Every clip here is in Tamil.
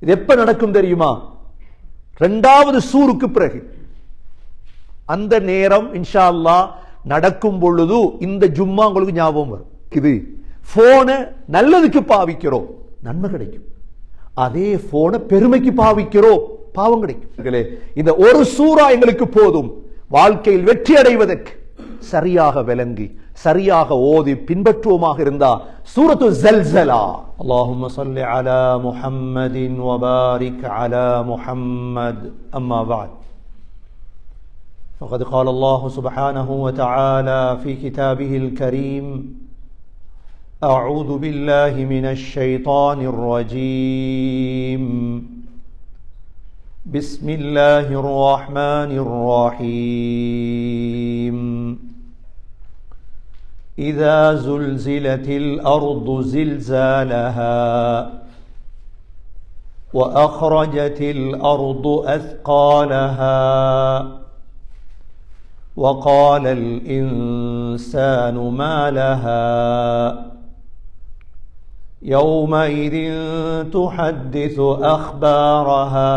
இது எப்ப நடக்கும் தெரியுமா? ரெண்டாவது சூருக்கு பிறகு. அந்த நேரம் இன்ஷா அல்லாஹ் நடக்கும் பொழுது இந்த ஜும்மா உங்களுக்கு ஞாபகம் வரும். இது போனை நல்லதுக்கு பாவிக்கிறோம். நன்மை கிடைக்கும். அதே போனை பெருமைக்கு பாவிக்கிறோம். பாவம் கிடைக்கும். இந்த ஒரு சூறா எங்களுக்கு போதும். வாழ்க்கையில் வெற்றி அடைவதற்கு. சரியாக விளங்கி சரியாக ஓதி பின்பற்றுவோமாக இருந்தா சூரத்து ஜல்சலா اللهم صل على محمد وبارك على محمد أما بعد فقد قال الله سبحانه وتعالى في كتابه الكريم أعوذ بالله من الشيطان الرجيم بسم الله الرحمن الرحيم. إذا زلزلت الأرض زلزالها وأخرجت الأرض أثقالها وقال الإنسان ما لها يومئذ تحدث أخبارها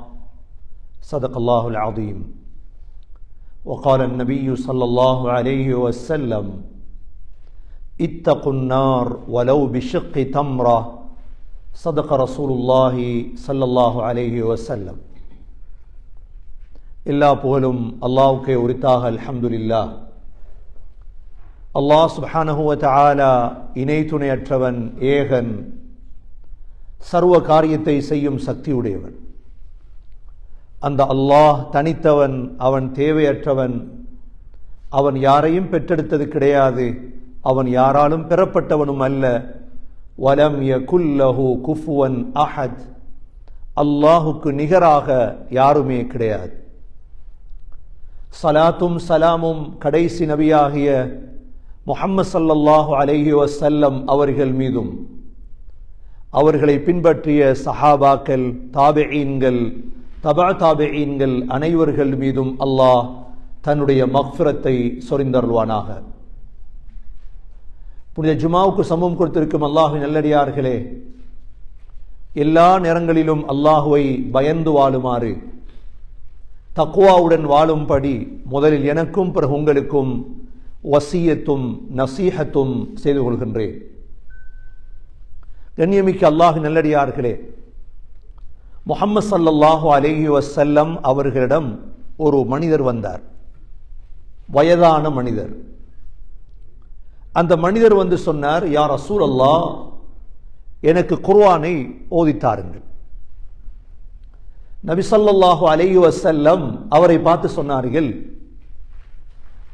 صدق الله العظيم وقال النبي صلى الله عليه وسلم اتقوا النار ولو بشق تمرة صدق رسول الله صلى الله عليه وسلم எல்லா புகழும் அல்லாவுக்கே உரித்தாக அல்ஹம்துலில்லா அல்லாஹ் சுப்ஹானஹு வ தஆலா இணை துணையற்றவன் ஏகன் சர்வ காரியத்தை செய்யும் சக்தி உடையவன் அந்த அல்லாஹ் தனித்தவன் அவன் தேவையற்றவன். அவன் யாரையும் பெற்றெடுத்தது கிடையாது. அவன் யாராலும் பெறப்பட்டவனும் அல்ல. வலம் ய குல்லஹு குஃபுவன் அஹத். அல்லாஹுக்கு நிகராக யாருமே கிடையாது. சலாத்தும் சலாமும் கடைசி நபியாகிய முஹம்மது சல்லல்லாஹு அலஹி வசல்லம் அவர்கள் மீதும். அவர்களை பின்பற்றிய சஹாபாக்கள் தாபெயின்கள் தபா தாபிஈன்கள் அனைவர்கள் மீதும் அல்லாஹ் தன்னுடைய மக்ஃபிரத்தை சொரிந்தருள்வானாக. புனித ஜுமாவுக்கு சமூகம் கொடுத்திருக்கும் அல்லாஹுவின் நல்லடியார்களே எல்லா நேரங்களிலும் அல்லாஹுவை பயந்து வாழுமாறு தக்குவாவுடன் வாழும்படி முதலில் எனக்கும் பிறகு உங்களுக்கும் வசியத்தும் நசீஹத்தும் செய்து கொள்கின்றேன். கண்ணியமிக்க அல்லாஹ் நல்லடியார்களே முகமது சல்லல்லாஹு அலேஹி வசல்லம் அவர்களிடம் ஒரு மனிதர் வந்தார். வயதான மனிதர். அந்த மனிதர் வந்து சொன்னார் யார் அசூல் அல்லா எனக்கு குர்ஆனை ஓதித்தாருங்கள் நபி ஸல்லல்லாஹு அலைஹி அவரை பார்த்து சொன்னார்கள்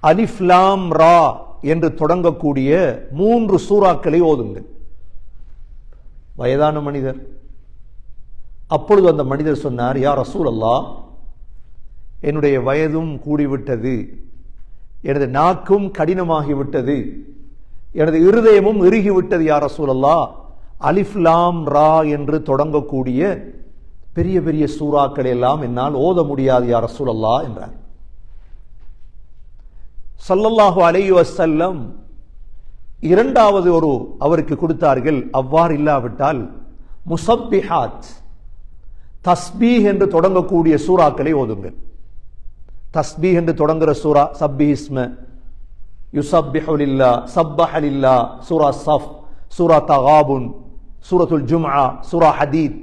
அலிஃப்லாம் ரா என்று தொடங்கக்கூடிய மூன்று சூறாக்களை ஓதுங்கள். வயதான மனிதர். அப்பொழுது அந்த மனிதர் சொன்னார் யார் ரசூல் அல்லா என்னுடைய வயதும் கூடிவிட்டது. எனது நாக்கும் கடினமாகிவிட்டது. எனது இருதயமும் இறுகிவிட்டது யார் ரசூலல்லா. அலிஃப்லாம் ரா என்று தொடங்கக்கூடிய பெரிய பெரிய சூறாக்களை எல்லாம் என்னால் ஓத முடியாது யார் ரசூலல்லா என்றார். சல்லல்லாஹு அலைஹி வஸல்லம் இரண்டாவது ஒரு அவருக்கு கொடுத்தார்கள் அவ்வாறு இல்லாவிட்டால் முசப்பிஹாத் தஸ்பீஹ் என்று தொடங்கக்கூடிய சூறாக்களை ஓதுங்கள். தஸ்பீஹ் என்று தொடங்குற சூரா சப்பி இஸ்ம யுசப்பிஹுலில்லா சப்பஹலில்லா சூரா சஃப் சூரா தகாபுன் சூரத்துல் ஜும்ஆ சூரா ஹதீத்.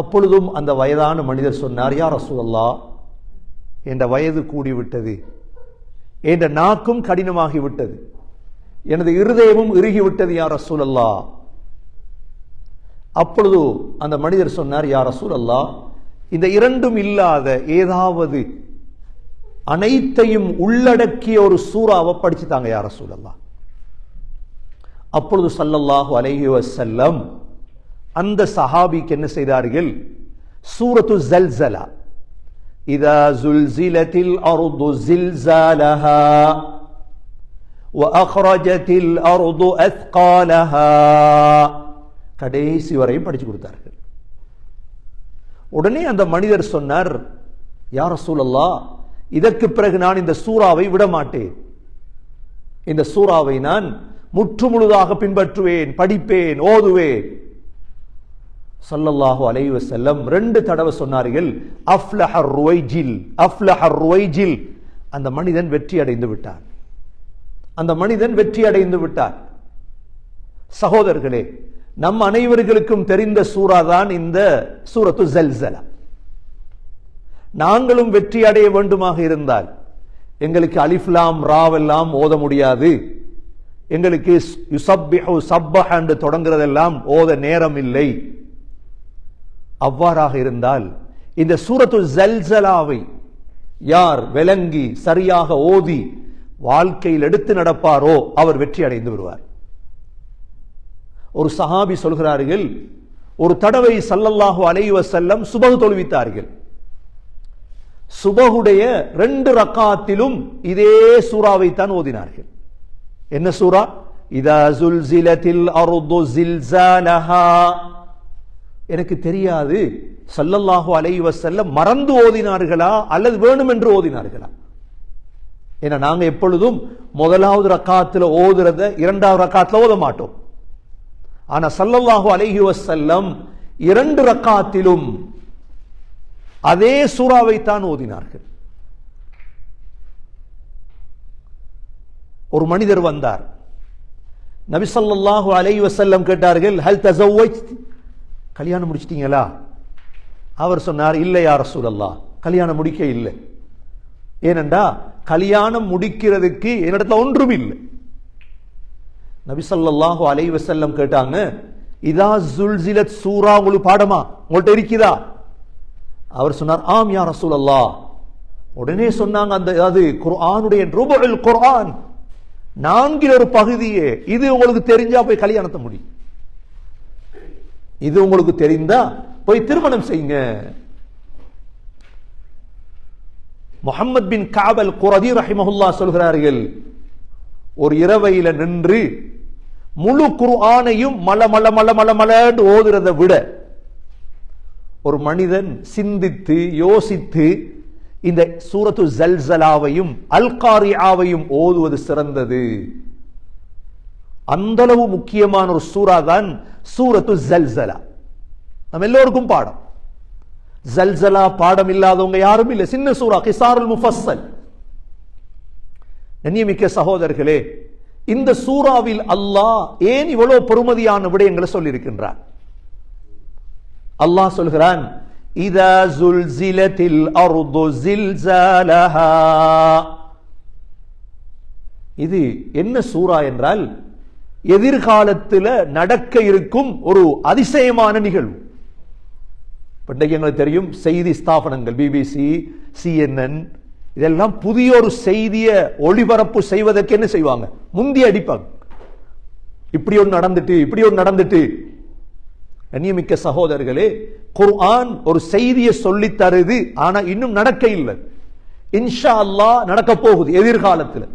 அப்பொழுதும் அந்த வயதான மனிதர் சொன்னார் யார் ரசூலல்லா என்ற வயது கூடிவிட்டது. என்ற நாக்கும் கடினமாகி விட்டது எனது இருதயமும் இறுகிவிட்டது யார் ரசூலல்லா அப்பொழுது அந்த மனிதர் சொன்னார் யார் ரசூலல்லா இந்த இரண்டும் இல்லாத ஏதாவது அனைத்தையும் உள்ளடக்கிய ஒரு சூறாவை படிச்சுட்டாங்க யார் ரசூலல்லா அப்பொழுது சல்லல்லாஹு அலைஹி வஸல்லம் அந்த சஹாபிக்கு என்ன செய்தார்கள் சூரத்து ஜல்சலா இதா ஜுல்சிலத்தில் அருது ஜில்சாலஹா وأخرجت الأرض أثقالها கடைசி வரையும் படிச்சு கொடுத்தார்கள். உடனே அந்த மனிதர் சொன்னார் யார் சூழல்லா இதற்கு பிறகு நான் இந்த சூறாவை விட மாட்டேன் இந்த சூறாவை நான் முற்று முழுதாக பின்பற்றுவேன் படிப்பேன் ஓதுவேன். சல்லல்லாஹு அலைவ செல்லம் ரெண்டு தடவை சொன்னார்கள் அஃப்லஹர் ருவைஜில் அஃப்லஹர் ருவைஜில். அந்த மனிதன் வெற்றி அடைந்து விட்டான். அந்த மனிதன் வெற்றி அடைந்து விட்டார் சகோதரர்களே நம் அனைவர்களுக்கும் தெரிந்த சூறா தான் இந்த சூரத்து ஜல்சலா. நாங்களும் வெற்றி அடைய வேண்டுமாக இருந்தால் எங்களுக்கு அலிஃப்லாம் ராவெல்லாம் ஓத முடியாது. எங்களுக்கு யுசப்பிஹு சப்பஹ என்று தொடங்குறதெல்லாம் ஓத நேரம் இல்லை. அவ்வாறாக இருந்தால் இந்த சூரத்து ஜல்சலாவை யார் விளங்கி சரியாக ஓதி வாழ்க்கையில் எடுத்து நடப்பாரோ அவர் வெற்றி அடைந்து விடுவார். ஒரு சஹாபி சொல்கிறார்கள் ஒரு தடவை சல்லல்லாஹு அலைவ செல்லம் சுபகு தொழுவித்தார்கள். சுபகுடைய ரெண்டு ரக்காத்திலும் இதே சூறாவை தான் ஓதினார்கள். என்ன சூறா? இதா ஜுல்சிலத்தில் அர்து ஜில்சாலஹா எனக்கு தெரியாது சல்லல்லாஹு அலைவ செல்லம் மறந்து ஓதினார்களா அல்லது வேணும் என்று ஓதினார்களா? ஏன்னா நாங்கள் எப்பொழுதும் முதலாவது ரக்காத்துல ஓதுறத இரண்டாவது ரக்காத்தில் ஓத மாட்டோம். ஆனா சல்லல்லாஹு அலஹி வசல்லம் இரண்டு ரக்காத்திலும் அதே சூறாவை தான் ஓதினார்கள். ஒரு மனிதர் வந்தார். நபி ஸல்லல்லாஹு அலைஹி கேட்டார்கள் ஹல் கல்யாணம் முடிச்சிட்டீங்களா? அவர் சொன்னார் இல்லை யார் ரசூலல்லாஹ் கல்யாணம் முடிக்க இல்லை ஏனென்றா கல்யாணம் முடிக்கிறதுக்கு என்னிடத்துல ஒன்றும் இல்லை. நபிசல்லாஹு அலை வசல்லம் கேட்டாங்க இதா ஜுல்சிலத் சூரா உங்களுக்கு பாடமா? உங்கள்கிட்ட இருக்குதா? அவர் சொன்னார் ஆம் யா ரசூலல்லா உடனே சொன்னாங்க அந்த அது குர்ஆனுடைய ரூபுல் குர்ஆன். நான்கில் ஒரு பகுதியே இது உங்களுக்கு தெரிஞ்சா போய் கல்யாணத்தை முடியும். இது உங்களுக்கு தெரிந்தா போய் திருமணம் செய்யுங்க. முகமது பின் காபல் குரதி ரஹிமஹுல்லா சொல்கிறார்கள் ஒரு இரவையில நின்று முழு குர்ஆனையும் மல மல மல மல மலன்னு ஓதுறதை விட ஒரு மனிதன் சிந்தித்து யோசித்து இந்த சூரத்து ஜல்சலாவையும் அல்காரியாவையும் ஓதுவது சிறந்தது. அந்த அளவு முக்கியமான ஒரு சூறா தான் சூரத்து ஜல்சலா. நம்ம எல்லோருக்கும் பாடம். ஜல்சலா பாடம் இல்லாதவங்க யாரும் இல்லை. சின்ன சூரா கிசாருல் முஃபஸ்ஸல். கண்ணியமிக்க சகோதரர்களே இந்த சூறாவில் அல்லாஹ் ஏன் இவ்வளவு பெருமதியான விடயங்களை சொல்லியிருக்கின்றான் அல்லாஹ் சொல்கிறான் இதா ஜுல்சிலத்தில் அர்து ஜில்சாலஹா இது என்ன சூறா என்றால் எதிர்காலத்தில் நடக்க இருக்கும் ஒரு அதிசயமான நிகழ்வு. இன்றைக்கு எங்களுக்கு தெரியும் செய்தி ஸ்தாபனங்கள் பிபிசி சிஎன்என் இதெல்லாம் புதிய ஒரு செய்தியை ஒளிபரப்பு செய்வதற்கு என்ன செய்வாங்க? முந்தி அடிப்பாங்க. இப்படி ஒன்று நடந்துட்டு இப்படி ஒன்று நடந்துட்டு. கண்ணியமிக்க சகோதரர்களே குர்ஆன் ஒரு செய்தியை சொல்லி தருது ஆனா இன்னும் நடக்க இல்லை. இன்ஷா அல்லாஹ் நடக்க போகுது எதிர்காலத்தில்.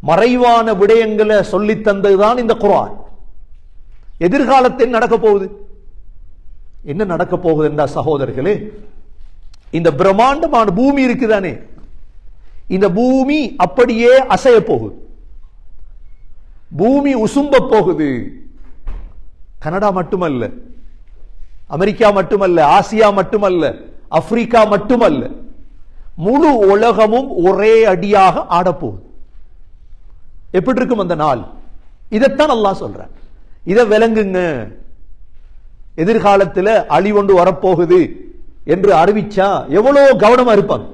மறைவான விடயங்களை சொல்லி தந்ததுதான் இந்த குர்ஆன். எதிர்காலத்தில் நடக்க போகுது. என்ன நடக்க போகுது என்றா சகோதரர்களே இந்த பிரம்மாண்டமான பூமி இருக்குதானே? இந்த பூமி அப்படியே அசைய போகுது. பூமி உசும்ப போகுது. கனடா மட்டுமல்ல அமெரிக்கா மட்டுமல்ல ஆசியா மட்டுமல்ல ஆப்பிரிக்கா மட்டுமல்ல முழு உலகமும் ஒரே அடியாக ஆடப்போகுது எப்படி இருக்கும் அந்த நாள்? இதைத்தான் நல்லா சொல்ற இதை விளங்குங்க. எதிர்காலத்தில் அழி வரப்போகுது. என்று அறிவிச்சா எவ்வளோ கவனமா இருப்பாங்க?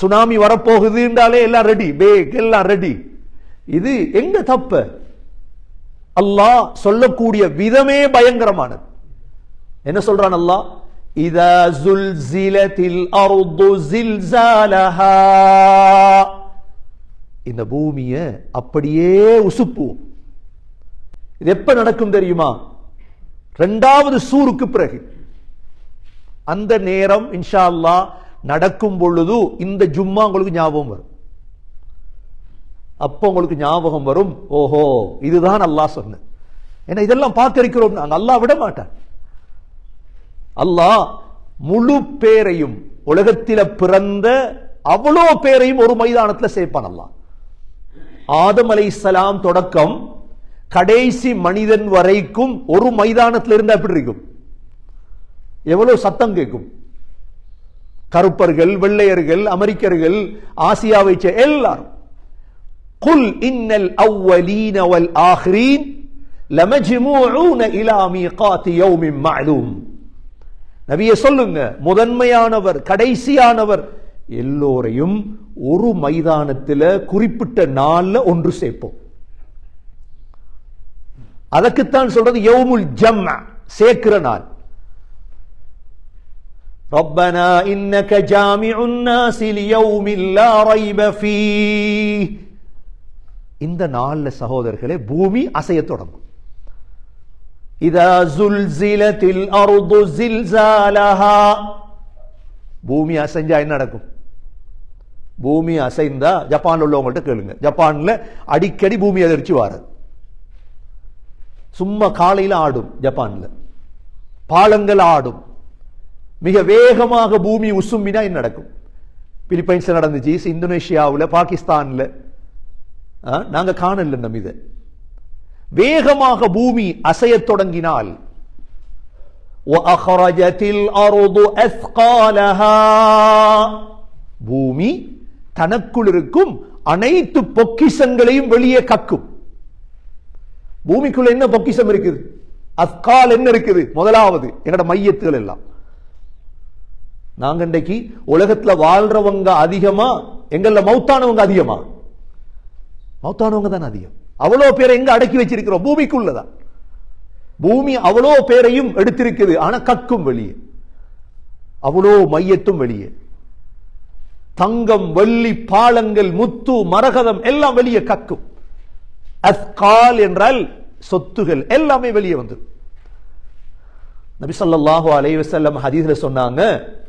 சுனாமி வரப்போகுது என்றாலே எல்லாம் ரெடி பேக் எல்லாம் ரெடி இது எங்க தப்ப? அல்லாஹ் சொல்லக்கூடிய விதமே பயங்கரமானது. என்ன சொல்றான் அல்லாஹ்? இதா ஜுல்சிலத்தில் அர்து ஜில்சாலஹா இந்த பூமியை அப்படியே உசுப்புவோம். இது எப்ப நடக்கும் தெரியுமா? ரெண்டாவது சூருக்கு பிறகு. அந்த நேரம் இன்ஷா அல்லாஹ் நடக்கும் பொழுது இந்த ஜும்மா உங்களுக்கு ஞாபகம் வரும். அப்போ உங்களுக்கு ஞாபகம் வரும் ஓஹோ இதுதான் அல்லாஹ் சொன்ன ஏன்னா இதெல்லாம் பார்த்திருக்கிறோம். நாங்கள் அல்லாஹ் விட மாட்டான். அல்லாஹ் முழு பேரையும் உலகத்தில் பிறந்த அவ்வளோ பேரையும் ஒரு மைதானத்தில் சேர்ப்பான் அல்லாஹ். ஆதம் அலைஹிஸ்ஸலாம் தொடக்கம் கடைசி மனிதன் வரைக்கும் ஒரு மைதானத்தில் இருந்தால் எப்படி இருக்கும்? எவ்வளவு சத்தம் கேட்கும்? கருப்பர்கள் வெள்ளையர்கள் அமெரிக்கர்கள் ஆசியாவை எல்லாரும். குல் இன்னல் அவ்வலீன வல் ஆஹ்ரீன் லமஜ்மூஊன இலா மீகாத்தி யௌமின் மஅலூம். நபியே சொல்லுங்க முதன்மையானவர் கடைசியானவர் எல்லோரையும் ஒரு மைதானத்துல குறிப்பிட்ட நாள்ல ஒன்று சேர்ப்போம். அதற்குத்தான் சொல்றது யௌமுல் ஜம்அ சேர்க்கிற நாள். ربنا إنك جامع الناس ليوم لا ريب فيه இந்த நாள்ல சகோதரர்களே பூமி அசைய தொடங்கும் இதா ஜுல்சிலத்தில் அர்து ஜில்சாலஹா பூமி அசைஞ்சா என்ன நடக்கும் பூமி அசைந்தா ஜப்பான்ல உள்ளவங்கள்ட்ட கேளுங்க ஜப்பான்ல அடிக்கடி பூமி அதிர்ச்சி வாரது சும்மா காலையில ஆடும் ஜப்பான்ல பாலங்கள் ஆடும் மிக வேகமாக பூமி உசும்பினா என்ன நடக்கும்? பிலிப்பைன்ஸில் நடந்துச்சு இந்தோனேஷியாவில் பாகிஸ்தானில் நாங்கள் காணல நம்ம இதை. வேகமாக பூமி அசையத் தொடங்கினால் பூமி தனக்குள் இருக்கும் அனைத்து பொக்கிஷங்களையும் வெளியே கக்கும். பூமிக்குள்ள என்ன பொக்கிஷம் இருக்குது? அஃகால் என்ன இருக்குது? முதலாவது என்னோட மையத்துகள் எல்லாம். நாங்க இன்றைக்கு உலகத்துல வாழ்றவங்க அதிகமா எங்கள்ல மௌத்தானவங்க அதிகமா? மௌத்தானவங்க தான் அதிகம். அவ்வளோ பேரை எங்க அடக்கி வச்சிருக்கிறோம்? பூமிக்குள்ளதான் பூமி அவ்வளோ பேரையும் எடுத்திருக்குது. ஆனா கக்கும் வெளியே. அவ்வளோ மையத்தும் வெளியே. தங்கம் வெள்ளி பாலங்கள் முத்து மரகதம் எல்லாம் வெளியே கக்கும். அஸ்கால் என்றால் சொத்துகள். எல்லாமே வெளியே வந்துடும் நபி அலைவசல்லம் ஹதீஸில் சொன்னாங்க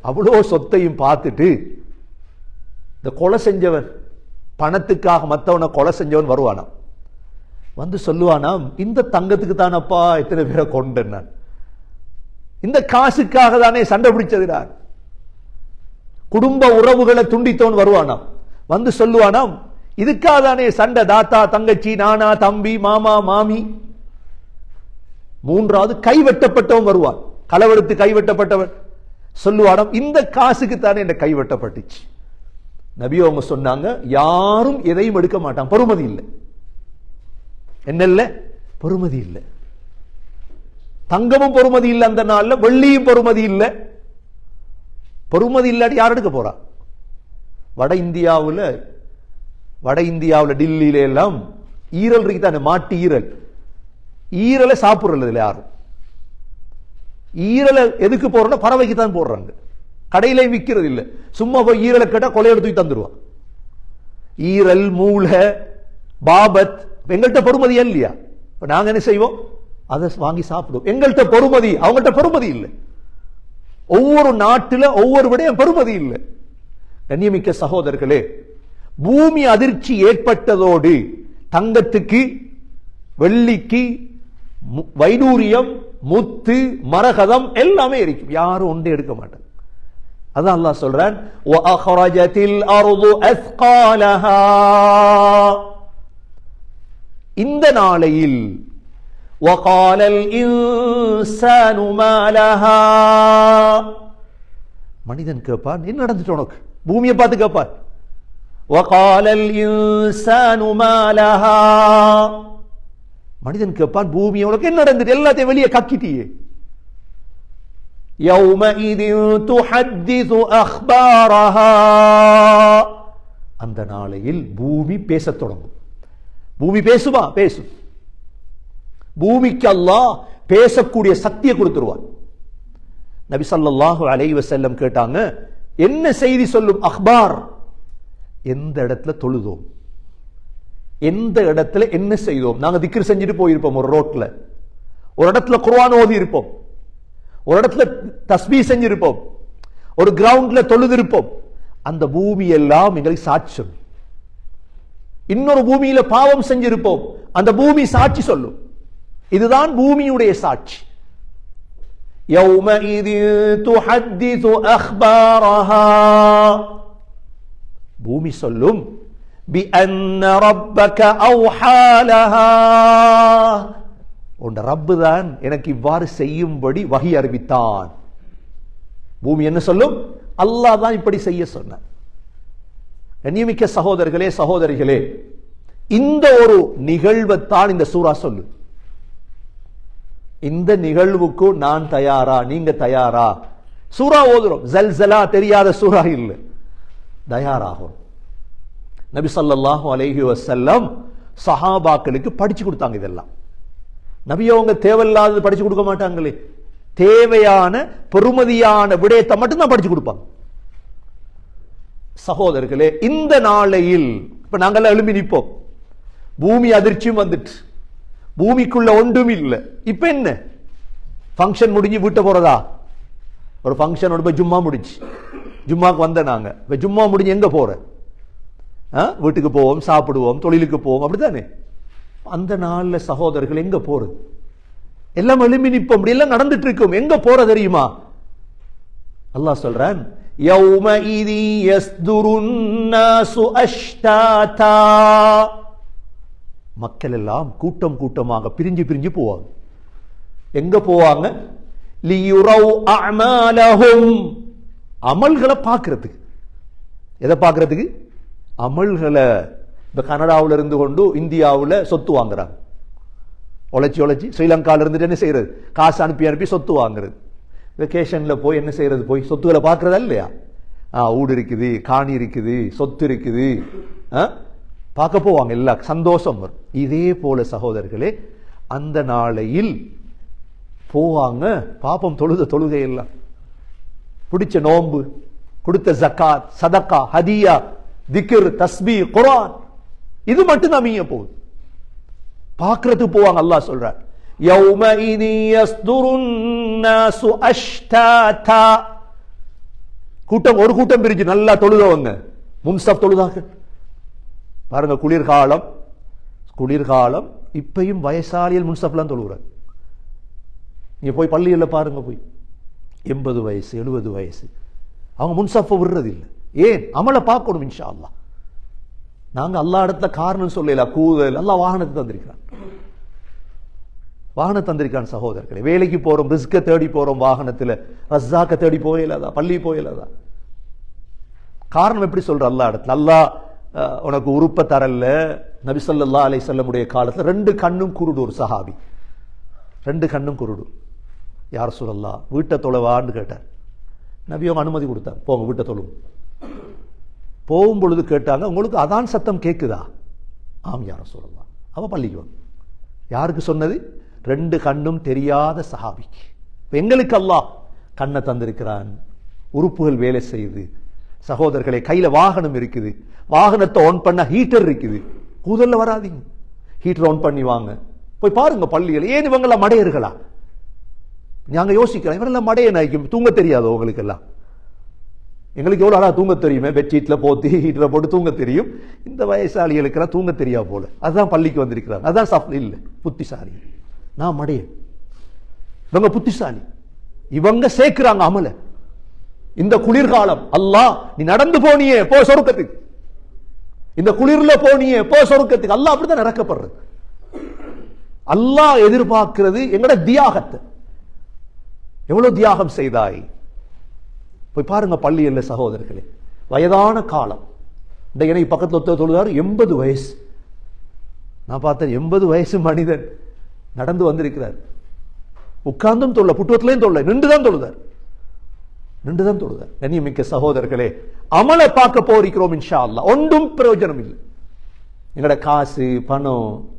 அவ்வளோ சொத்தையும் பார்த்துட்டு இந்த கொலை செஞ்சவன் பணத்துக்காக மற்றவனை கொலை செஞ்சவன் வருவானாம் வந்து சொல்லுவானாம் இந்த தங்கத்துக்கு தானப்பா இத்தனை பேரை கொண்டேன் நான் இந்த காசுக்காக தானே சண்டை பிடிச்சது நான் குடும்ப உறவுகளை துண்டித்தவன் வருவானாம் வந்து சொல்லுவானாம் இதுக்காக தானே சண்டை தாத்தா தங்கச்சி நானா தம்பி மாமா மாமி மூன்றாவது கைவெட்டப்பட்டவன் வருவான். களவெடுத்து கைவெட்டப்பட்டவன். சொல்லுவாடம் இந்த காசுக்கு தானே என்ன கைவெட்டப்பட்டுச்சு. நபி அவங்க சொன்னாங்க யாரும் எதையும் எடுக்க மாட்டான். பொறுமதி இல்லை. என்ன இல்லை? பொறுமதி இல்லை. தங்கமும் பொறுமதி இல்லை அந்த நாள்ல வெள்ளியும் பொறுமதி இல்லை. பொறுமதி இல்லாட்டி யார் எடுக்க போறா? வட இந்தியாவுல வட இந்தியாவுல டில்லியில எல்லாம் ஈரல் இருக்கு தானே மாட்டு ஈரல். ஈரலை சாப்பிட்றது இல்லை யாரும். ஈரலை எதுக்கு போறோம்னா பறவைக்கு தான் போடுறாங்க. கடையிலே விற்கிறது இல்லை. சும்மா போய் ஈரலை கேட்டால் கொலையெடுத்து தூக்கி தந்துடுவான் ஈரல் மூளை பாபத் எங்கள்கிட்ட பொறுமதியா இல்லையா? இப்போ நாங்க என்ன செய்வோம்? அதை வாங்கி சாப்பிடுவோம். எங்கள்கிட்ட பொறுமதி அவங்கள்ட்ட பொறுமதி இல்லை. ஒவ்வொரு நாட்டுல ஒவ்வொரு விடையும் பெறுமதி இல்லை. கண்ணியமிக்க சகோதரர்களே பூமி அதிர்ச்சி ஏற்பட்டதோடு தங்கத்துக்கு வெள்ளிக்கு வைடூரியம் முத்து மரகதம் எல்லாமே இருக்கும். யாரும் ஒன்று எடுக்க மாட்டாங்க. அதான் அல்லாஹ் சொல்றான் இந்த நாளையில் மனிதன் கேட்பான் என்ன நடந்துட்டு உனக்கு? பூமியை பார்த்து கேட்பான் மனிதன் கேட்பான் பூமி உனக்கு என்ன நடந்துட்டு எல்லாத்தையும் வெளியே கக்கிட்டியே يومئذ تحدث أخبارها அந்த நாளையில் பூமி பேசத் தொடங்கும் பூமி பேசுமா பேசும் பூமிக்கு அல்லாஹ் பேசக்கூடிய சக்தியை கொடுத்துருவான் நபி ஸல்லல்லாஹு அலைஹி வஸல்லம் கேட்டாங்க என்ன செய்தி சொல்லும் அக்பார் எந்த இடத்துல தொழுதோம் எந்த இடத்துல என்ன செய்தோம்? நாங்கள் திக்கிரி செஞ்சுட்டு போயிருப்போம் ஒரு ரோட்டில் ஒரு இடத்துல குர்வான் ஓதி இருப்போம் ஒரு இடத்துல தஸ்பி செஞ்சிருப்போம். ஒரு கிரவுண்ட்ல தொழுதிருப்போம். அந்த பூமி எல்லாம் எங்களுக்கு சாட்சி சொல்லும் இன்னொரு பூமியில பாவம் செஞ்சிருப்போம். அந்த பூமி சாட்சி சொல்லும் இதுதான் பூமியுடைய சாட்சி. பூமி சொல்லும். بأن ربك أوحى لها உன் ரப்பு தான் எனக்கு இவ்வாறு செய்யும்படி வகி அறிவித்தான் பூமி என்ன சொல்லும் அல்லாஹ் தான் இப்படி செய்ய சொன்னார் கண்ணியமிக்க சகோதரர்களே சகோதரிகளே இந்த ஒரு நிகழ்வைத்தான் இந்த சூரா சொல்லு இந்த நிகழ்வுக்கு நான் தயாரா நீங்க தயாரா சூரா ஓதுறோம் ஜல்சலா தெரியாத சூரா இல்லை தயாராகும் நபி ஸல்லல்லாஹு அலைஹி வஸல்லம் சஹாபாக்களுக்கு படிச்சு கொடுத்தாங்க இதெல்லாம். நபி அவங்க தேவையில்லாதது படிச்சு கொடுக்க மாட்டாங்களே. தேவையான பெருமதியான விடயத்தை மட்டும்தான் படிச்சு கொடுப்பாங்க. சகோதரர்களே இந்த நாளையில் இப்ப நாங்கெல்லாம் எழும்பி நிற்போம். பூமி அதிர்ச்சியும் வந்துட்டு. பூமிக்குள்ள ஒன்றும் இல்லை. இப்ப என்ன? ஃபங்க்ஷன் முடிஞ்சு வீட்டை போறதா? ஒரு ஃபங்க்ஷனோட போய் ஜும்மா முடிஞ்சு ஜும்மாக்கு வந்த நாங்க. இப்ப ஜும்மா முடிஞ்சு எங்க போற? வீட்டுக்கு போவோம் சாப்பிடுவோம் தொழிலுக்கு போவோம் அப்படித்தானே அந்த நாள்ல சகோதரர்கள் எங்க போறது எல்லாம் எழும்பி நிற்போம் இப்படி எல்லாம் நடந்துட்டு இருக்கும் எங்க போற தெரியுமா அல்லாஹ் சொல்றான் يَوْمَئِذٍ يَصْدُرُ النَّاسُ أَشْتَاتًا மக்கள் எல்லாம் கூட்டம் கூட்டமாக பிரிஞ்சு பிரிஞ்சு போவாங்க எங்க போவாங்க லியுரவ் அஅமாலஹும் அமல்களை பார்க்கிறதுக்கு எதை பார்க்கிறதுக்கு அமல்களை இப்போ கனடாவில் இருந்து கொண்டு இந்தியாவில் சொத்து வாங்குறாங்க. உழைச்சி உழைச்சி. ஸ்ரீலங்கால இருந்துட்டு என்ன செய்யறது? காசு அனுப்பி அனுப்பி சொத்து வாங்குறது. வெக்கேஷனில் போய் என்ன செய்யறது? போய் சொத்துக்களை பார்க்குறதா இல்லையா? ஆ ஊடு இருக்குது காணி இருக்குது சொத்து இருக்குது. ஆ? பார்க்க போவாங்க எல்லா சந்தோஷம் வரும். இதே போல சகோதரர்களே அந்த நாளையில் போவாங்க. பாப்பம் தொழுத தொழுகையெல்லாம். பிடிச்ச நோன்பு கொடுத்த ஜக்காத் சதக்கா ஹதியா திக்ர் தஸ்பீ குர்ஆன் இது மட்டும் தான் மீங்க போகுது பார்க்கறதுக்கு போவாங்க அல்லாஹ் சொல்றார் يَوْمَئِذٍ يَصْدُرُ النَّاسُ أَشْتَاتًا கூட்டம் ஒரு கூட்டம் பிரிஞ்சு நல்லா தொழுதவங்க முன்சப் தொழுதாக பாருங்க குளிர்காலம் குளிர்காலம் இப்பயும் வயசாலியல் முன்சப்லாம் தொழுகிறாங்க நீங்க போய் பள்ளியில் பாருங்க போய் எண்பது வயசு எழுபது வயசு அவங்க முன்சப்பை விடுறது இல்லை ஏன்? அமலை பார்க்கணும் இன்ஷா அல்லாஹ் நாங்கள் அல்லா இடத்துல காரணம் சொல்லல கூதல் அல்லா வாகனத்தை தந்திருக்கிறான். வாகனம் தந்திருக்கான் சகோதரர்களே. வேலைக்கு போறோம் ரிஸ்க்கை தேடி போறோம் வாகனத்துல. ரஸ்ஸாக்க தேடி போயிடாதா பள்ளி போயிடாதா காரணம் எப்படி சொல்ற அல்லா இடத்துல? அல்லாஹ் உனக்கு உறுப்ப தரல. நபி அலை செல்லமுடைய காலத்தில் காலத்துல ரெண்டு கண்ணும் குருடு ஒரு சஹாபி. ரெண்டு கண்ணும் குருடு. யார் சொல்லல்லா வீட்டை தொலைவான்னு கேட்டார். நபி அவங்க அனுமதி கொடுத்தாங்க. போங்க வீட்டை தொழுவும் போகும் பொழுது கேட்டாங்க உங்களுக்கு அதான் சத்தம் கேட்குதா ஆம் யார சொல்லலாம் அவள் பள்ளிக்கு வந்து யாருக்கு சொன்னது? ரெண்டு கண்ணும் தெரியாத சஹாபிக்கு. இப்போ எங்களுக்கு அல்லாஹ் கண்ணை தந்திருக்கிறான். உறுப்புகள் வேலை செய்யுது. சகோதரர்களே கையில் வாகனம் இருக்குது. வாகனத்தை ஆன் பண்ண ஹீட்டர் இருக்குது. கூதலில் வராதீங்க. ஹீட்டர் ஆன் பண்ணி வாங்க. போய் பாருங்க பள்ளிகள் ஏன் இவங்கெல்லாம் மடையர்களா? நாங்கள் யோசிக்கிறோம். இவரெல்லாம் மடைய நாய்க்கும் தூங்க தெரியாதோ உங்களுக்கு எல்லாம்? எங்களுக்கு எவ்வளவு அழகாக தூங்க தெரியுமே? பெட்ஷீட்டில் போத்தி ஹீட்டரை போட்டு தூங்க தெரியும். இந்த வயசாளிகளுக்கெல்லாம் தூங்க தெரியா போல. அதுதான் பள்ளிக்கு வந்திருக்கிறாங்க. அதான் சப் இல்ல. புத்திசாலி. நான் மடைய இவங்க புத்திசாலி. இவங்க சேர்க்கிறாங்க அமலை. இந்த குளிர்காலம். அல்லாஹ் நீ நடந்து போனியே போ சொருக்கத்துக்கு. இந்த குளிர்ல போனியே போ சொருக்கத்துக்கு. அல்லாஹ் அப்படிதான் நடக்கப்படுறது. அல்லாஹ் எதிர்பார்க்கிறது எங்கட தியாகத்தை. எவ்வளவு தியாகம் செய்தாய்? போய் பாருங்க பள்ளியில் சகோதரர்களே. வயதான காலம். இந்த எனக்கு பக்கத்தில் ஒருத்தர் தொழுதார் எண்பது வயசு. நான் பார்த்தேன் எண்பது வயசு மனிதன் நடந்து வந்திருக்கிறார். உட்கார்ந்தும் தொல்ல புட்டுவத்திலையும் தொல்ல நின்றுதான் தொழுதார். நின்றுதான் தொழுதார். கண்ணியமிக்க சகோதரர்களே அமலை பார்க்க போரிக்கிறோம் இன்ஷா அல்லா ஒன்றும் பிரயோஜனம் இல்லை. எங்களோட காசு பணம்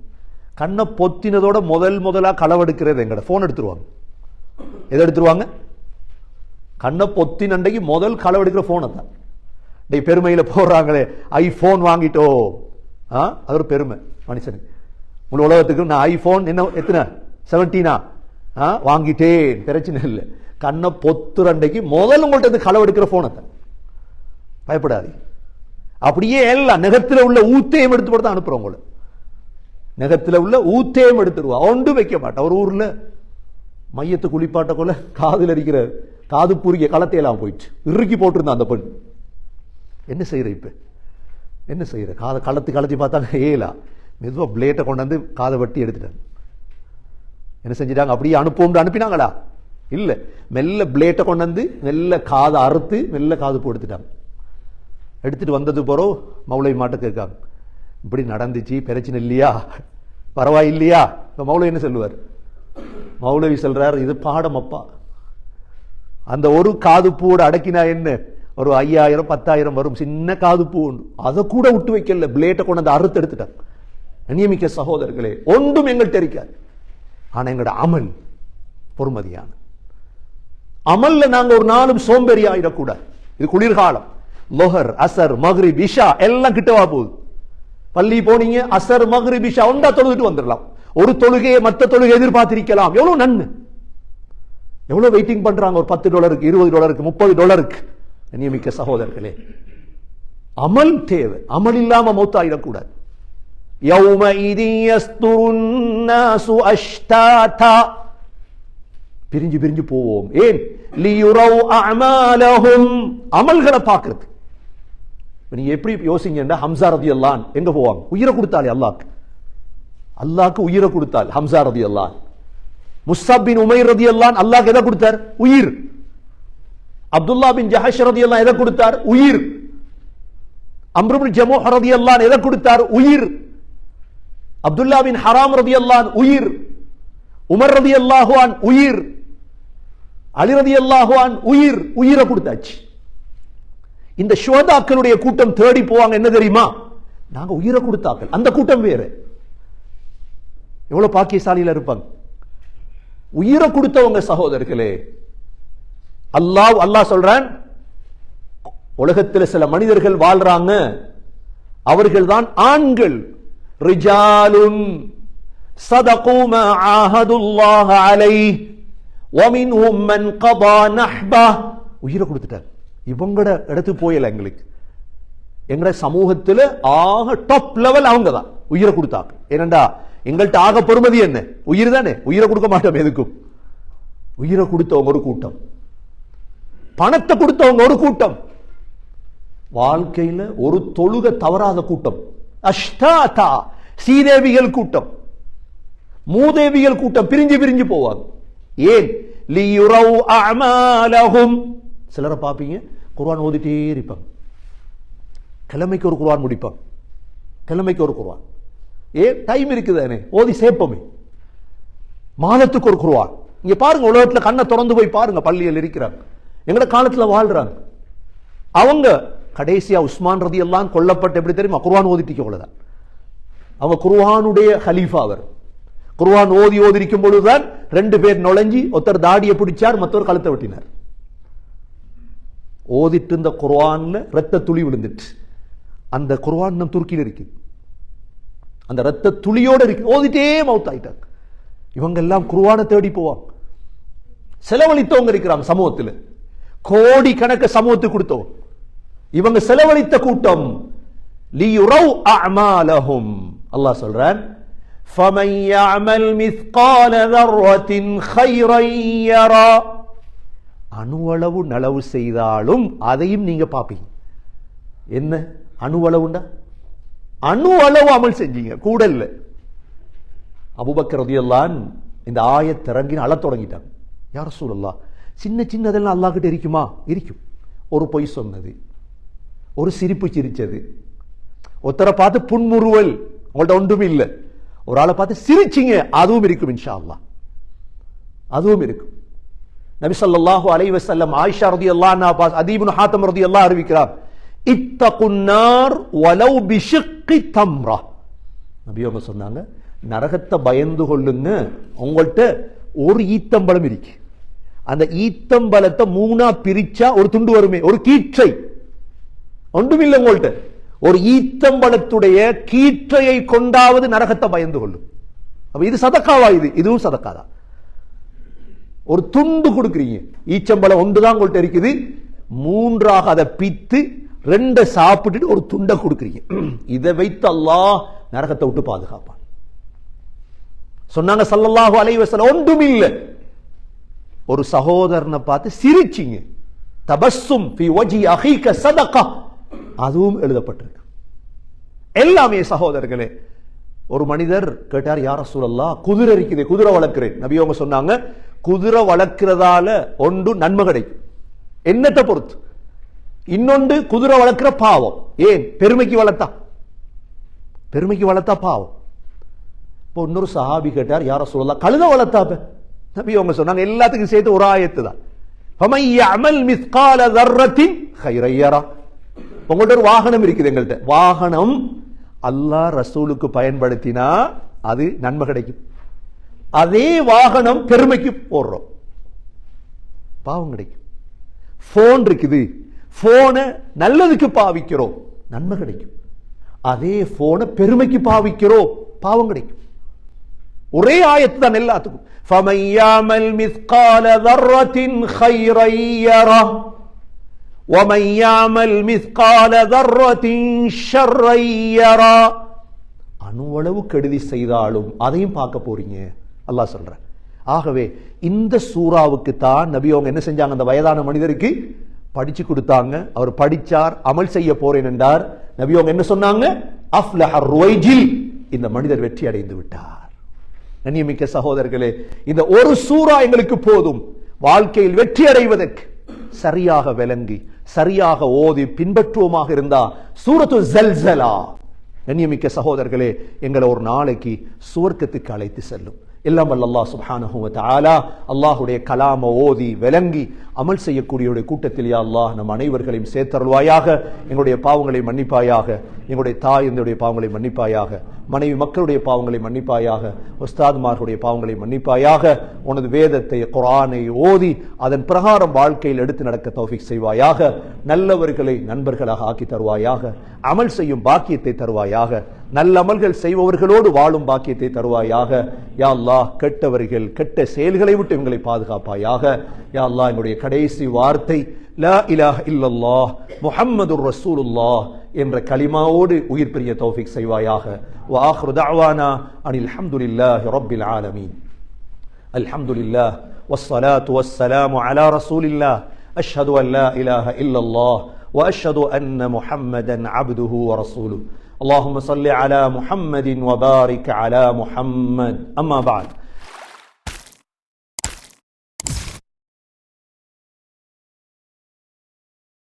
கண்ணை பொத்தினதோட முதல் முதலாக களவெடுக்கிறது எங்களோட ஃபோன் எடுத்துருவாங்க. எதை எடுத்துருவாங்க? கண்ணை பொத்தி நண்டைக்கு முதல் களவெடுக்கிற ஃபோனை தான் டே பெருமையில் போடுறாங்களே ஐஃபோன் வாங்கிட்டோ. ஆ? அது ஒரு பெருமை மனுஷனுக்கு. உங்கள் உலகத்துக்கு நான் ஐஃபோன் என்ன எத்தனை? செவன்டீனா ஆ? வாங்கிட்டேன். பிரச்சனை இல்லை. கண்ணை பொத்துரண்டைக்கு முதல் உங்கள்கிட்ட இருந்து களவு ஃபோனை தான் பயப்படாதீங்க. அப்படியே எல்லாம் நெகத்தில் உள்ள ஊத்தையும் எடுத்து போட்டு தான் அனுப்புகிறோம் உங்களை. நெகத்தில் உள்ள ஊத்தையும் எடுத்துருவா. ஒன்றும் வைக்க மாட்டேன் ஒரு ஊரில் மையத்து குளிப்பாட்ட கொள்ள காதில் அடிக்கிற காது பூரிய களத்தையெல்லாம் போயிடுச்சு. இறுக்கி போட்டிருந்தான் அந்த பெண். என்ன செய்கிற இப்போ? என்ன செய்கிற காதை களத்து களத்தி பார்த்தாங்க ஏலா. மெதுவாக பிளேட்டை கொண்டாந்து காதை வெட்டி எடுத்துட்டாங்க. என்ன செஞ்சிட்டாங்க? அப்படியே அனுப்புவோம்னு அனுப்பினாங்களா? இல்லை. மெல்ல பிளேட்டை கொண்டாந்து மெல்ல காதை அறுத்து மெல்ல காது போ எடுத்துகிட்டு வந்தது போகிறோம் மௌளை மாட்ட கேட்காங்க. இப்படி நடந்துச்சு பிரச்சனை இல்லையா? பரவாயில்லையா? இப்போ மௌளை என்ன சொல்லுவார்? மௌளவி சொல்கிறார் இது பாடம் அப்பா. அந்த ஒரு காது பூவோட அடக்கினா என்ன? ஒரு ஐயாயிரம் பத்தாயிரம் வரும். சின்ன காது பூ உண்டு. அதை கூட விட்டு வைக்கல. பிளேட்டை கொண்டு அந்த அறுத்து எடுத்துட்டாங்க நியமிக்க சகோதரர்களே ஒன்றும் எங்கள்கிட்ட இருக்காது. ஆனா எங்களோட அமல் பொறுமதியான. அமல்ல நாங்க ஒரு நாளும் சோம்பேறி ஆயிடக்கூடாது. இது குளிர்காலம். லொஹர் அசர் மஹ்ரிப் பிஷா எல்லாம் கிட்டவா போகுது. பள்ளி போனீங்க அசர் மஹ்ரிப் பிஷா ஒன்றா தொழுதுட்டு வந்துடலாம். ஒரு தொழுகையை மற்ற தொழுகை எதிர்பார்த்திருக்கலாம். எவ்வளவு நன்மை எவ்வளோ வெயிட்டிங் பண்ணுறாங்க ஒரு பத்து டாலருக்கு இருபது டாலருக்கு முப்பது டாலருக்கு நியமிக்க சகோதரர்களே அமல் தேவை. அமல் இல்லாம மௌத்தாயிடக்கூடாது. பிரிஞ்சு பிரிஞ்சு போவோம். ஏன்? அமல்களை பார்க்கறது. நீ எப்படி யோசிங்கன்னா ஹம்சா ரதி அல்லான் எங்க போவாங்க? உயிரை கொடுத்தாலே அல்லாக்கு அல்லாக்கு உயிரை கொடுத்தால் ஹம்சா ரதி அல்லான் முஸ்தபின் உமை ரதி எல்லாம் அல்லாஹ் எதை கொடுத்தார்? உயிர். அப்துல்லா பின் ஜஹஷ் ரதி எல்லாம் எதை கொடுத்தார்? உயிர். அம்ருபின் ஜமோ ரதி எல்லாம் எதை கொடுத்தார்? உயிர். அப்துல்லா பின் ஹராம் ரதி அல்லான் உயிர். உமர் ரதி அல்லாஹுவான் உயிர். அலி ரதி அல்லாஹுவான் உயிர். உயிரை கொடுத்தாச்சு. இந்த சுவதாக்களுடைய கூட்டம் தேடி போவாங்க என்ன தெரியுமா? நாங்க உயிரை கொடுத்தாக்கள். அந்த கூட்டம் வேற. எவ்வளவு பாக்கியசாலியில இருப்பாங்க. உயிரை கொடுத்தவங்க சகோதரர்களே அல்லாஹ் அல்லாஹ் சொல்றான் உலகத்தில் சில மனிதர்கள் வாழ்றாங்க அவர்கள் தான் ஆண்கள் ரிஜாலுன் صدقوا ما عاهدوا الله عليه ومنهم من قضى نحبه உயிரை கொடுத்துட்டார் இவங்கட இடத்துக்கு போயல எங்களுக்கு எங்கட சமூகத்துல ஆக டாப் லெவல் அவங்க தான் உயிரை கொடுத்தாங்க ஏனண்டா எங்கள்கிட்ட ஆக பொறுமதி என்ன? உயிர் தானே? உயிரை கொடுக்க மாட்டோம் எதுக்கும்? உயிரை கொடுத்தவங்க ஒரு கூட்டம். பணத்தை கொடுத்தவங்க ஒரு கூட்டம். வாழ்க்கையில ஒரு தொழுக தவறாத கூட்டம். அஷ்டாதா சீதேவிகள் கூட்டம். மூதேவிகள் கூட்டம் பிரிஞ்சு பிரிஞ்சு போவாங்க. ஏன்? சிலரை பார்ப்பீங்க குர்வான் ஓதிட்டே இருப்பாங்க. கிழமைக்கு ஒரு குர்வான் முடிப்பாங்க. கிழமைக்கு ஒரு குர்வான் ஏ டைம் இருக்குதானே? ஓதி சேப்பமே மாதத்துக்கு ஒரு குருவான். இங்க பாருங்க உலகத்துல கண்ணை திறந்து போய் பாருங்க பள்ளியில் இருக்கிறாங்க. எங்கட காலத்துல வாழ்றாங்க. அவங்க கடைசியா உஸ்மான் ரதி எல்லாம் கொல்லப்பட்டு எப்படி தெரியுமா? குர்வான் ஓதிட்டு அவ்வளவுதான் அவங்க குர்வானுடைய ஹலீஃபா அவர். குர்வான் ஓதி ஓதி இருக்கும் பொழுதுதான் ரெண்டு பேர் நுழைஞ்சி ஒருத்தர் தாடியை பிடிச்சார் மற்றவர் கழுத்தை வெட்டினார். ஓதிட்டு இருந்த குர்வான்ல ரத்த துளி விழுந்துட்டு. அந்த குர்வான் நம் துருக்கியில் இருக்குது அந்த ரத்த துளியோட இருக்கு ஓதிட்டே மவுத் ஆயிட்டாங்க இவங்க எல்லாம் குர்ஆனை தேடி போவாங்க செலவழித்தவங்க இருக்கிறாங்க சமூகத்தில் கோடி கணக்கு சமூகத்துக்கு கொடுத்தவங்க இவங்க செலவழித்த கூட்டம் லியுரவ் அமாலஹும் அல்லாஹ் சொல்றான் فمن يعمل مثقال ذرة خيرا يرى அணுவளவு நலவு செய்தாலும் அதையும் நீங்க பாப்பீங்க என்ன அணுவளவுண்டா அணு அளவு அமல் செஞ்சீங்க கூட இல்ல அபுபக்கர் ரதியல்லான் இந்த ஆய இறங்கின அழத் தொடங்கிட்டாங்க. யார் சூழல்லா சின்ன சின்னதெல்லாம் அல்லாஹ் கிட்ட இருக்குமா? இருக்கும். ஒரு பொய் சொன்னது ஒரு சிரிப்பு சிரிச்சது ஒருத்தரை பார்த்து புன்முறுவல் உங்கள்ட்ட ஒன்றுமே இல்லை. ஒரு ஆளை பார்த்து சிரிச்சிங்க அதுவும் இருக்கும் இன்ஷா அல்லாஹ் அதுவும் இருக்கும். நபி ஸல்லல்லாஹு அலைஹி ஆயிஷா ரதி அல்லா அதீபுன் ஹாத்தம் ரலியல்லாஹு அறிவிக்கிறார் இத்தகுன்னார் வலவ் பிஷிக்கி தம்ரா. நபி அவங்க சொன்னாங்க நரகத்தை பயந்து கொள்ளுங்க உங்கள்கிட்ட ஒரு ஈத்தம்பலம் இருக்கு. அந்த ஈத்தம்பலத்தை மூணா பிரிச்சா ஒரு துண்டு வருமே ஒரு கீற்றை. ஒன்றுமில்லை உங்கள்கிட்ட ஒரு ஈத்தம்பலத்துடைய கீற்றையை கொண்டாவது நரகத்தை பயந்து கொள்ளும். அப்ப இது சதக்காவா இது? இதுவும் சதக்காதான் ஒரு துண்டு கொடுக்குறீங்க. ஈச்சம்பழம் ஒன்று தான் உங்கள்கிட்ட இருக்குது. மூன்றாக அதை பித்து ரெண்டை சாப்பிட்டுட்டு ஒரு துண்டை கொடுக்குறீங்க. இதை வைத்து அல்லாஹ் நரகத்தை விட்டு பாதுகாப்பான். சொன்னாங்க சல்லல்லாஹு அலைவசல ஒன்றும் இல்லை. ஒரு சகோதரனை பார்த்து சிரிச்சிங்க. தபஸ்ஸும் அதுவும் எழுதப்பட்டிருக்கு. எல்லாமே சகோதரர்களே ஒரு மனிதர் கேட்டார் யார சூழல்லா குதிரை இருக்குது குதிரை வளர்க்கிறேன். நபி அவங்க சொன்னாங்க குதிரை வளர்க்கிறதால ஒன்று நன்மை கிடைக்கும். என்னத்தை பொறுத்து? இன்னொன்று குதிரை வளர்க்குற பாவம். ஏன்? பெருமைக்கு வளர்த்தா. பெருமைக்கு வளர்த்தா பாவம். இப்போ இன்னொரு சஹாபி கேட்டார் யார சொல்லலாம் கழுத வளர்த்தாப்ப. நபி அவங்க சொன்னாங்க எல்லாத்துக்கும் சேர்த்து ஒரு ஆயத்து தான். உங்கள்ட்ட ஒரு வாகனம் இருக்குது எங்கள்கிட்ட வாகனம் அல்லாஹ் ரசூலுக்கு பயன்படுத்தினா அது நன்மை கிடைக்கும். அதே வாகனம் பெருமைக்கு போடுறோம். பாவம் கிடைக்கும். போன் இருக்குது. ஃபோனை நல்லதுக்கு பாவிக்கிறோம். நன்மை கிடைக்கும். அதே ஃபோனை பெருமைக்கு பாவிக்கிறோம். பாவம் கிடைக்கும். ஒரே ஆயத்து தான் எல்லாத்துக்கும். ஃபமையாமல் மிஸ்கால தர்ரத்தின் ஹைரையரா ஒமையாமல் மிஸ்கால தர்ரத்தின் ஷர்ரையரா அணுவளவு கெடுதி செய்தாலும் அதையும் பார்க்க போறீங்க. அல்லாஹ் சொல்றேன். ஆகவே இந்த சூறாவுக்கு தான் நபியவங்க என்ன செஞ்சாங்க? அந்த வயதான மனிதருக்கு படிச்சு கொடுத்தாங்க. அவர் படிச்சார் அமல் செய்ய போறேன் என்றார். நபியோங்க என்ன சொன்னாங்க? இந்த மனிதர் வெற்றி அடைந்து விட்டார். நன்னியமிக்க சகோதரர்களே இந்த ஒரு சூறா எங்களுக்கு போதும். வாழ்க்கையில் வெற்றி அடைவதற்கு சரியாக விளங்கி சரியாக ஓதி பின்பற்றுவோமாக இருந்தா சூரத்து ஜல்சலா. கண்ணியமிக்க சகோதரர்களே எங்களை ஒரு நாளைக்கு சுவர்க்கத்துக்கு அழைத்து செல்லும். எல்லாம் வல்ல அல்லாஹ் சுப்ஹானஹு வ அல்லாஹுடைய கலாம ஓதி விளங்கி அமல் செய்யக்கூடியவருடைய கூட்டத்தில் யா அல்லாஹ் நம் அனைவர்களையும் சேர்த்தருள்வாயாக. எங்களுடைய பாவங்களை மன்னிப்பாயாக. எங்களுடைய தாய் எங்களுடைய பாவங்களை மன்னிப்பாயாக. மனைவி மக்களுடைய பாவங்களை மன்னிப்பாயாக. உஸ்தாத்மார்களுடைய பாவங்களை மன்னிப்பாயாக. உனது வேதத்தை குரானை ஓதி அதன் பிரகாரம் வாழ்க்கையில் எடுத்து நடக்க தௌஃபிக் செய்வாயாக. நல்லவர்களை நண்பர்களாக ஆக்கி தருவாயாக. அமல் செய்யும் பாக்கியத்தை தருவாயாக. நல்ல அமல்கள் செய்பவர்களோடு வாழும் பாக்கியத்தை தருவாயாக யா அல்லாஹ் கெட்டவர்கள் கெட்ட செயல்களை விட்டு இவங்களை பாதுகாப்பாயாக யா அல்லாஹ் எங்களுடைய கடைசி வார்த்தை லா இலாஹ இல்லல்லாஹ் முஹம்மதுர் ரசூலுல்லாஹ் என்ற கலிமாவோடு உயிர் பிரிய தௌஃபிக் செய்வாயாக வாஹ்ரு தஅவானா அனில் ஹம்துலில்லாஹி ரப்பில் ஆலமீன் الحمد لله والصلاة والسلام على رسول الله أشهد أن لا إله إلا الله وأشهد أن محمدا عبده ورسوله اللهم صل على محمد وبارك على محمد. أما بعد.